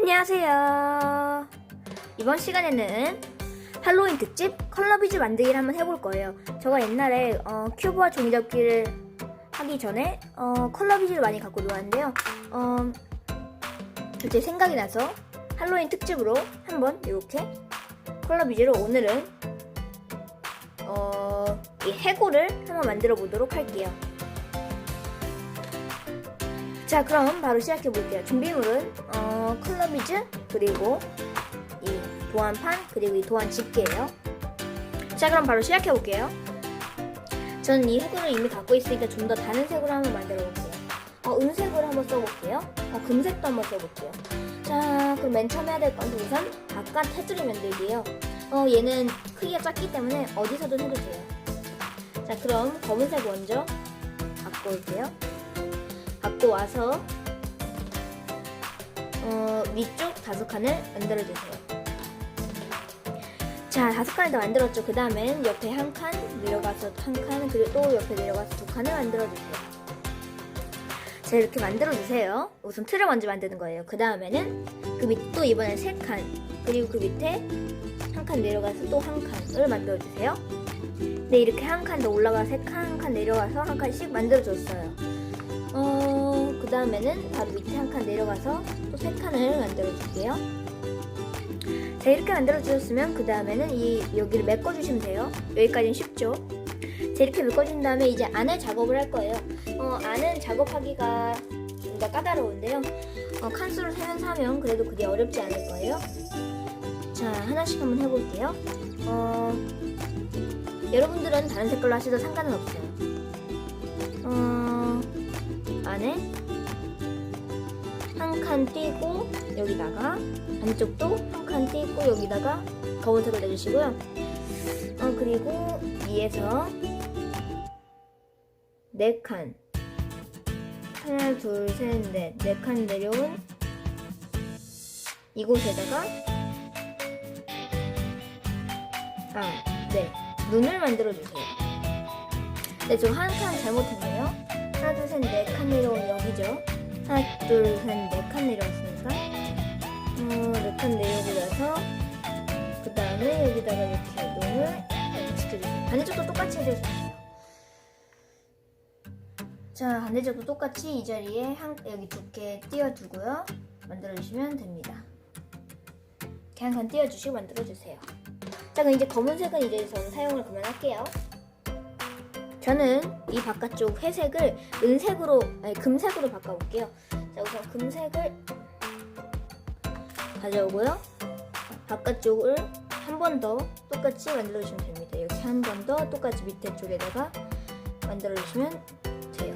안녕하세요. 이번 시간에는 할로윈 특집 컬러비즈 만들기를 한번 해볼 거예요. 제가 옛날에 어, 큐브와 종이접기를 하기 전에 어, 컬러비즈를 많이 갖고 놀았는데요. 어, 갑자기 생각이 나서 할로윈 특집으로 한번 이렇게 컬러비즈로 오늘은 어, 이 해골을 한번 만들어 보도록 할게요. 자 그럼 바로 시작해 볼게요. 준비물은 어, 컬러비즈 그리고 이 도안판 그리고 이 도안 집게예요. 자 그럼 바로 시작해 볼게요. 저는 이 색을 이미 갖고 있으니까 좀 더 다른 색으로 한번 만들어 볼게요. 어, 은색으로 한번 써볼게요. 어, 금색도 한번 써볼게요. 자 그럼 맨 처음 해야 될 건 우선 바깥 테두리 만들기예요. 어, 얘는 크기가 작기 때문에 어디서든 해도 돼요. 자 그럼 검은색 먼저 갖고 올게요 갖고 와서 어, 위쪽 다섯 칸을 만들어주세요. 자, 다섯 칸을 다 만들었죠. 그 다음엔 옆에 한 칸, 내려가서 한 칸, 그리고 또 옆에 내려가서 두 칸을 만들어주세요. 자, 이렇게 만들어주세요. 우선 틀을 먼저 만드는 거예요. 그 다음에는 그 밑, 또 이번엔 세 칸, 그리고 그 밑에 한 칸 내려가서 또 한 칸을 만들어주세요. 네, 이렇게 한 칸 더 올라가 세 칸, 한 칸 내려가서 한 칸씩 만들어줬어요. 어, 그 다음에는 바로 밑에 한 칸 내려가서 또 세 칸을 만들어 줄게요. 자, 이렇게 만들어 주셨으면 그 다음에는 이 여기를 메꿔 주시면 돼요. 여기까지는 쉽죠? 자, 이렇게 메꿔 준 다음에 이제 안에 작업을 할 거예요. 어, 안은 작업하기가 좀 더 까다로운데요. 어, 칸수를 세면서 하면 그래도 그게 어렵지 않을 거예요. 자, 하나씩 한번 해볼게요. 어, 여러분들은 다른 색깔로 하셔도 상관은 없어요. 어, 안에 한 칸 띄고 여기다가 안쪽도 한 칸 띄고 여기다가 검은색을 내주시고요. 어 그리고 위에서 네 칸. 하나, 둘, 셋, 넷. 네 칸 내려온 이곳에다가 아, 네. 눈을 만들어 주세요. 네, 저한칸 잘못했네요. 하나, 둘, 셋, 네 칸 내려온 여기죠. 하나, 둘, 셋, 네 칸 내려왔으니까. 어, 네칸 내려오고 나서, 그 다음에 여기다가 이렇게 눈을 이렇게 지켜주세요. 반대쪽도 똑같이 해주세요. 자, 반대쪽도 똑같이 이 자리에 한, 여기 두께 띄워두고요. 만들어주시면 됩니다. 이렇게 한 칸 띄워주시고 만들어주세요. 자, 그럼 이제 검은색은 이제 저는 사용을 그만할게요. 저는 이 바깥쪽 회색을 은색으로 아니 금색으로 바꿔볼게요. 자 우선 금색을 가져오고요. 바깥쪽을 한 번 더 똑같이 만들어주시면 됩니다. 이렇게 한 번 더 똑같이 밑에 쪽에다가 만들어주시면 돼요.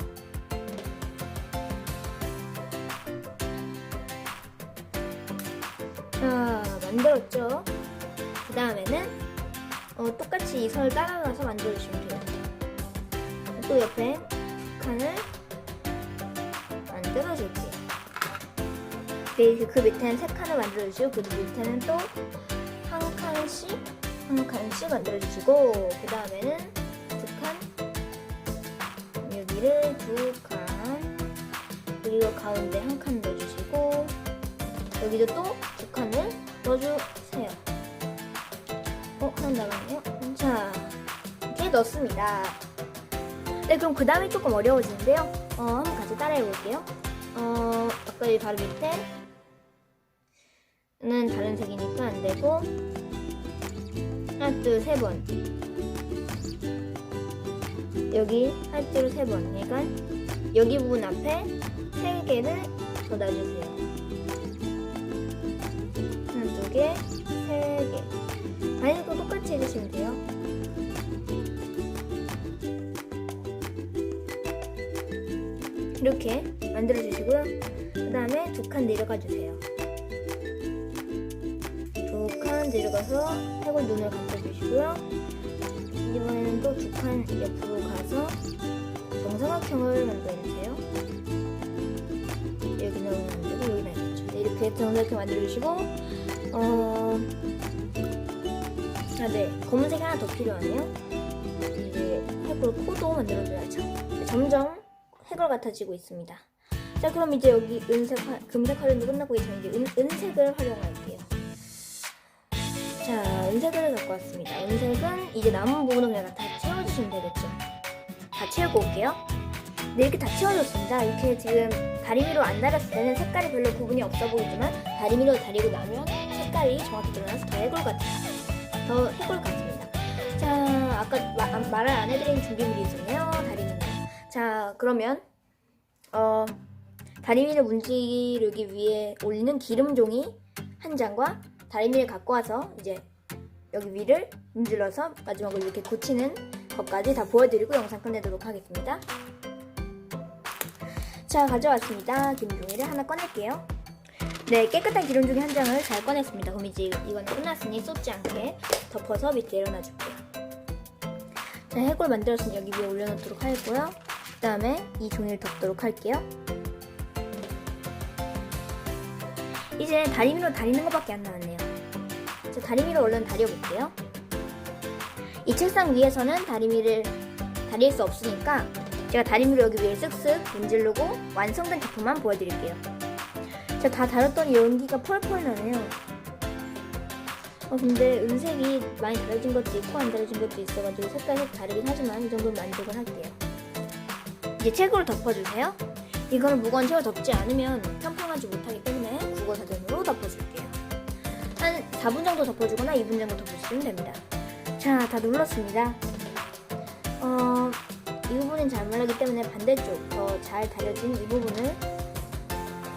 자 만들었죠. 그 다음에는 어, 똑같이 이 선을 따라가서 만들어주시면 돼요. 또 옆에 칸을 만들어줄게요. 네, 그 밑에는 세 칸을 만들어주시고 그 밑에는 또 한 칸씩 한 칸씩 만들어주시고 그 다음에는 두 칸 여기를 두 칸 그리고 가운데 한 칸 넣어주시고 여기도 또 두 칸을 넣어주세요. 어, 하나 나갔네요. 자, 이렇게 넣습니다. 네, 그럼 그 다음에 조금 어려워지는데요. 어, 한번 같이 따라해 볼게요. 어, 아까 이 바로 밑에는 다른 색이니까 안 되고, 하나, 둘, 세 번. 여기 하나, 둘, 세 번. 그러니까 여기 부분 앞에 세 개를 더 놔주세요. 하나, 두 개, 세 개. 아니도 똑같이 해주시면 돼요. 이렇게 만들어 주시고요. 그 다음에 두 칸 내려가 주세요. 두 칸 내려가서 해골 눈을 감싸 주시고요. 이번에는 또 두 칸 옆으로 가서 정사각형을 만들어 주세요. 여기 넣으면 안 되고 여기 놔야겠죠. 네, 이렇게 정사각형 만들어 주시고 어... 아, 네. 검은색이 하나 더 필요하네요. 이제 해골 코도 만들어줘야죠. 점점 해골 같아지고 있습니다. 자 그럼 이제 여기 은색 화, 금색 활용도 끝나고 이제 은, 은색을 활용할게요. 자 은색을 갖고 왔습니다. 은색은 이제 남은 부분은 그냥 다 채워주시면 되겠죠. 다 채우고 올게요. 네 이렇게 다 채워졌습니다. 이렇게 지금 다리미로 안 달았을 때는 색깔이 별로 구분이 없어 보이지만 다리미로 다리고 나면 색깔이 정확히 드러나서 더 해골 같아요. 더 해골 같습니다. 자 아까 마- 아, 말을 안 해드린 준비물이 있었네요. 다리미는. 자 그러면 어 다리미를 문지르기 위해 올리는 기름 종이 한 장과 다리미를 갖고 와서 이제 여기 위를 문질러서 마지막으로 이렇게 굳히는 것까지 다 보여드리고 영상 끝내도록 하겠습니다. 자 가져왔습니다. 기름 종이를 하나 꺼낼게요. 네 깨끗한 기름 종이 한 장을 잘 꺼냈습니다. 그럼 이제 이거는 끝났으니 쏟지 않게 덮어서 밑에 내려놔줄게요. 자 해골 만들었으니 여기 위에 올려놓도록 하겠고요. 그 다음에 이 종이를 덮도록 할게요. 이제 다리미로 다리는 것밖에 안 남았네요. 자, 다리미로 얼른 다려볼게요. 이 책상 위에서는 다리미를 다릴 수 없으니까 제가 다리미로 여기 위에 쓱쓱 문지르고 완성된 제품만 보여드릴게요. 자, 다 다렸더니 연기가 펄펄 나네요. 어, 근데 은색이 많이 다려진 것도 있고 안 다려진 것도 있어가지고 색깔이 색 다르긴 하지만 이 정도는 만족을 할게요. 이제 책으로 덮어주세요. 이거는 무거운 책을 덮지 않으면 평평하지 못하기 때문에 국어 사전으로 덮어줄게요. 한 4분 정도 덮어주거나 2분 정도 덮어주시면 됩니다. 자, 다 눌렀습니다. 어, 이 부분은 잘 말라기 때문에 반대쪽 더 잘 다려진 이 부분을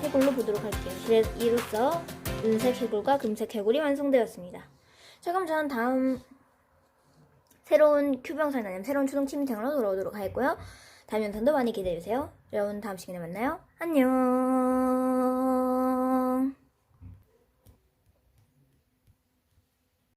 해골로 보도록 할게요. 이로써 은색 해골과 금색 해골이 완성되었습니다. 자, 그럼 저는 다음 새로운 큐병살 아니면 새로운 초등 취미생활로 돌아오도록 하겠고요. 다음 영상도 많이 기대해주세요. 여러분 다음 시간에 만나요. 안녕.